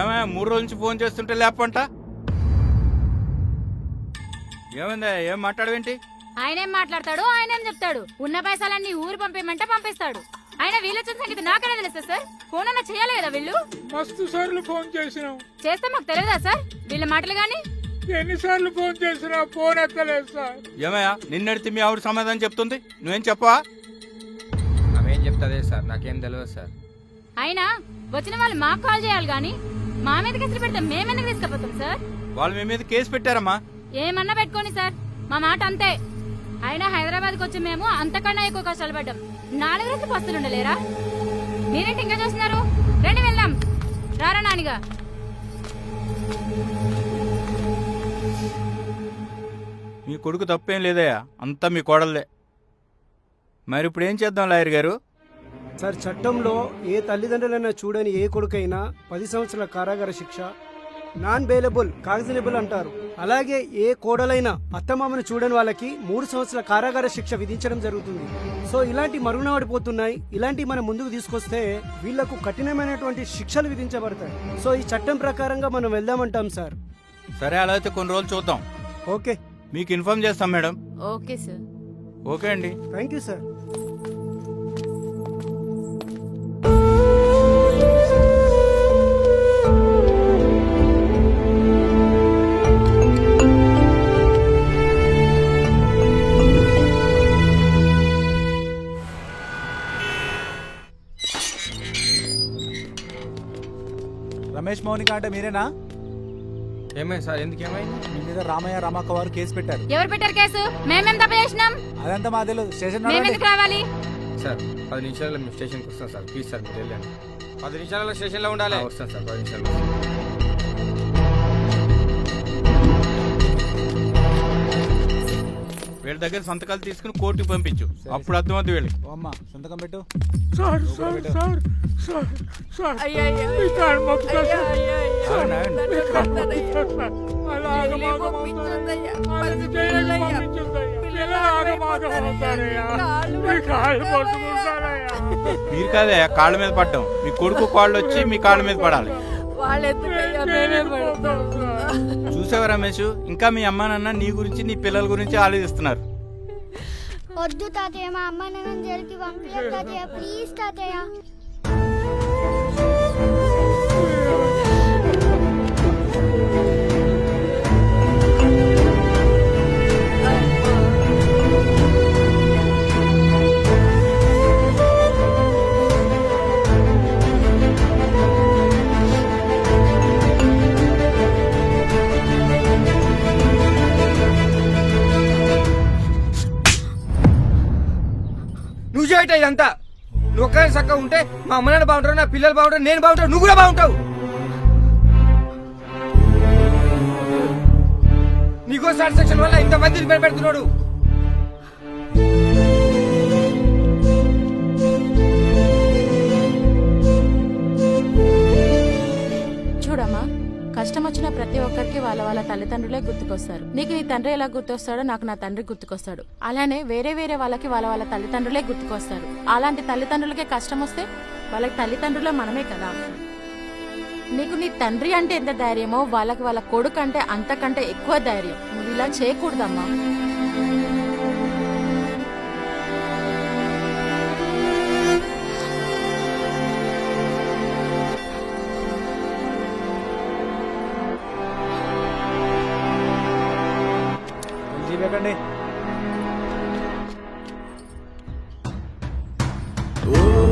ఏమే మూడు రోజుల నుంచి ఫోన్ చేస్తుంటే లేపంట ఏమైందా ఏం మాట్లాడవేంటి? ఆయనేం మాట్లాడతాడు ఆయనేం చెప్తాడు. ఉన్న పైసలన్నీ ఊరు పంపేయమంటే పంపిస్తాడు. ఆయన వీళ్ళొచ్చిన సంగతి నాకనే తెలుసా సార్? ఫోన్ అన్న చేయాలి కదా వీళ్ళు? మస్తు సార్లు ఫోన్ చేసినాం. చేస్తే మాకు తెలియదా సార్? వీళ్ళ మాటలు గాని? ఎన్నిసార్లు ఫోన్ చేసినా ఫోన్ ఎత్తలేదు సార్. ఏమయ్యా నిన్నడితే మీ ఆవిడ సమాధానం చెప్తుంది? నువ్వేం చెప్పవా? ఆమె ఏం చెప్తుంది సార్? నాకేం తెలియదు సార్. అయినా వచ్చిన వాళ్ళు మాకు కాల్ చేయాలి గాని మా మీద కసిరి పెడితే మేమెందుకు తీసుకుపోతాం సార్? వాళ్ళు మీ మీద కేసు పెట్టారమ్మా. ఏమన్నా పెట్టుకోండి సార్. మా మాట అంతే. అయినా హైదరాబాద్కి వచ్చి మేము అంతకన్నా ఎక్కువ కష్టాలు పడ్డాం. నాలుగు రోజులు పస్తులు ఉండలేరా? మీరేంటి ఇంకా చూస్తున్నారు? రండి వెళ్దాం. రారా నానిగా. మీ కొడుకు తప్పేం లేదయ్యా. అంతా మీ కోడలదే మరి ఇప్పుడు ఏం చేద్దాం లాయర్ గారు? సార్ చట్టంలో ఏ తల్లిదండ్రులైనా చూడని ఏ కొడుకైనా పది సంవత్సరాల కారాగార శిక్ష నాన్ బెయిలబుల్ కాగ్జినబుల్ అంటారు. అలాగే ఏ కోడలైనా అత్తమామను చూడని వాళ్ళకి మూడు సంవత్సరాల కారాగార శిక్ష విధించడం జరుగుతుంది. సో ఇలాంటి మరుగునపడిపోతున్నాయి ఇలాంటి మనం ముందుకు తీసుకొస్తే వీళ్ళకు కఠినమైనటువంటి శిక్షలు విధించబడతాయి. సో ఈ చట్టం ప్రకారంగా మనం వెళ్దామంటాం సార్. సరే అలా అయితే కొన్ని రోజులు చూద్దాం. ఓకే. మీకు ఇన్ఫార్మ్ చేస్తాం మేడం. Okay sir. ఓకే అండి. Thank you sir. Ramesh Mounika అంటే మీరేనా? ఏమైంది సార్? ఎందుకు ఏమైంది? మీ మీద రామయ్య రామక్క వారు కేసు పెట్టారు. ఎవరు పెట్టారు కేసు? మేమేం తప్ప చేసినాం అదంతా మా తెలియదు స్టేషన్ మేమెందుకు రావాలి? సార్ పది నిమిషాల్లో మేము స్టేషన్కి వస్తాం సార్. ప్లీజ్ సార్ మీరు వెళ్ళండి. పది నిమిషాలలో స్టేషన్లో ఉండాలి. వస్తాం సార్ పది నిమిషాలు వీళ్ళ దగ్గర సంతకాలు తీసుకుని కోర్టుకి పంపించు అప్పుడు అర్థమవుతుంది వీళ్ళకి అమ్మ సంతకం పెట్టు sir sir sir sir sir మీ కాళ్ళు మొక్కుతా సార్. ఆగండి, ఆగండి. మీ కాళ్ళు మొక్కుతా సార్. అలా ఆగమాగమవుతారయ్యా. వాళ్ళని జైలుకి పంపించొద్దయ్యా. పిల్లలు ఆగమాగమవుతారయ్యా. మీ కాళ్ళు పట్టుకుంటారయ్యా. మీరు కాదే కాళ్ళ మీద పడ్డం మీ కొడుకు కాళ్ళు వచ్చి మీ కాళ్ళ మీద పడాలి సార్. చూసావా రమేష్? ఇంకా మీ అమ్మ నాన్న నీ గురించి నీ పిల్లల గురించి ఆలోచిస్తున్నారు. వద్దు తాతయ్య మా అమ్మ నాన్న జరిగి పంపించదు తాతయ్య. ప్లీజ్ తాతయ్య. నువ్వు చేయట ఇదంతా. నువ్వు ఒక్కరే చక్కగా ఉంటే మా అమ్మ నాన్న బాగుంటారు నా పిల్లలు బాగుంటారు నేను బాగుంటాను నువ్వు కూడా బాగుంటావు. నీకో సాటిస్ఫాక్షన్ వల్ల ఇంతమంది పెడుతున్నాడు. వాళ్ళ వాళ్ళ తల్లిదండ్రులే గుర్తుకొస్తారు. నీకు నీ తండ్రి ఎలా గుర్తొస్తాడో నాకు నా తండ్రి గుర్తుకొస్తాడు. అలానే వేరే వేరే వాళ్ళకి వాళ్ళ వాళ్ళ తల్లిదండ్రులే గుర్తుకొస్తారు. అలాంటి తల్లిదండ్రులకే కష్టం వస్తే వాళ్ళకి తల్లిదండ్రులే మనమే కదా. నీకు నీ తండ్రి అంటే ఎంత ధైర్యమో వాళ్ళకి వాళ్ళ కొడుకు అంటే అంతకంటే ఎక్కువ ధైర్యం. నువ్వు ఇలా చేయకూడదమ్మా. పెట్టండి ఓ